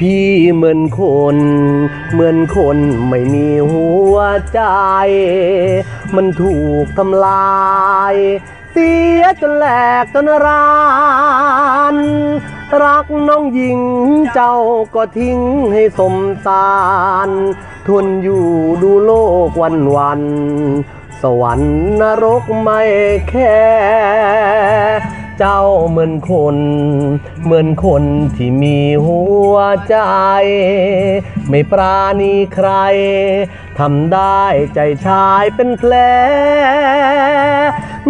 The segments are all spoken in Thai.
พี่เหมือนคน เหมือนคนไม่มีหัวใจ มันถูกทำลาย เสียจนแหลกจนรานรักน้องหญิงเจ้าก็ทิ้งให้สมสารทนอยู่ดูโลกวันวัน สวรรค์นรกไม่แค่ เจ้าเหมือนคน เหมือนคนที่มีหัวใจ ไม่ปราณีใครทำได้ใจชายเป็นแผล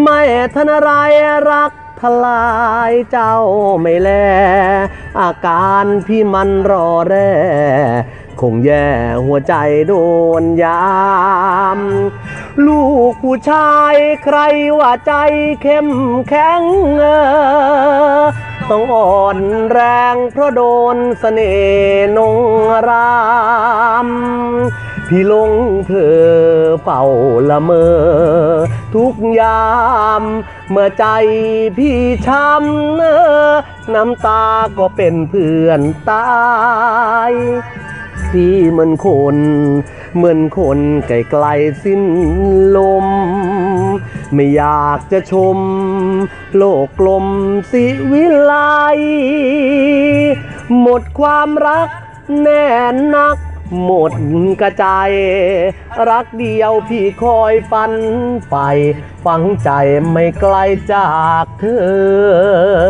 ไม่ทันไรรักทลายเจ้าไม่แล อาการพี่มันรอแร่คงแย่หัวใจโดนยาม ลูกผู้ชายใครว่าใจเข้มแข็งเออต้องอ่อนแรงเพราะโดนเสน่ห์นงรามพี่ลงเธอเป่าละเมอ ทุกยาม เมื่อใจพี่ช้ำเออน้ำตาก็เป็นเพื่อนตา ยพี่เหมือนคน เหมือนคนไกลไกลๆสิ้นลม ไม่อยากจะชม โลกกลมสิวิไลหมดความรักแน่นักหมดกระจายรักเดียวพี่คอยฝันไป ฝังใจไม่ไกลจากเธอ